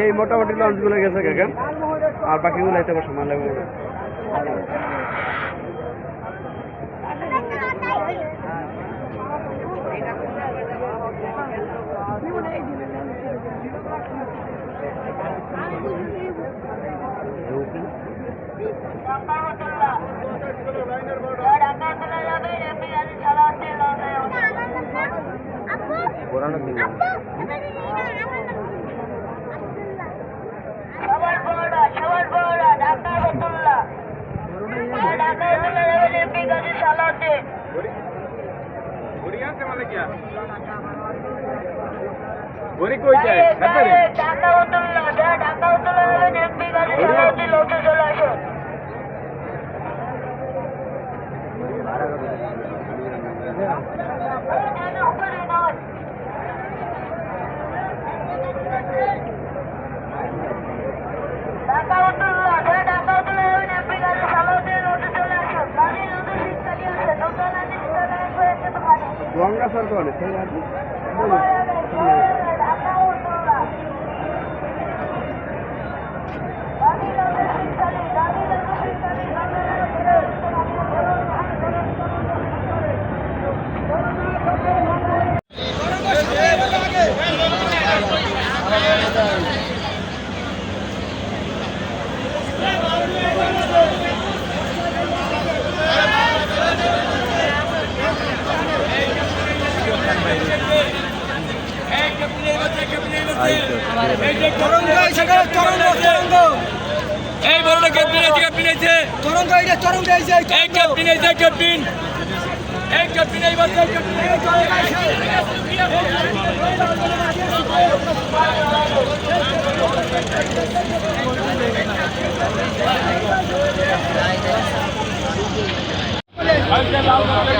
এই মোটামুটি লঞ্চগুলো গেছে কাকা। আর বাকিগুলো এতে সময় লাগবে পুরানো দিন সবার বড় সবার ঢাকা রতুল্লাহ ঢাকা রতুল্লাহ এমপি গাজী সালাতে লোকে চলে আসুন ঢাকা রতুল্লাহ ঢাকা রতুল্লাহ যাবেন এমপি গাজী সালাতে লোকে চলে আসুন গাড়ি লোকে শীতকালী আছে নতুন আদি শীতকালী হয়েছে তো খালি গঙ্গা সর তো অনেক তাই আর কি? ঢাকা রতুল্লাহ গাড়ি লোকে শীতকালী গাড়ি লোকে শীতকালী এই বড় ক্যাপ্টেন আছে ক্যাপ্টেন আছে তরঙ্গ এটা তরঙ্গ যে এই ক্যাপ্টেন আছে ক্যাপ্টেন এই ক্যাপ্টেন এই বড় ক্যাপ্টেন এটা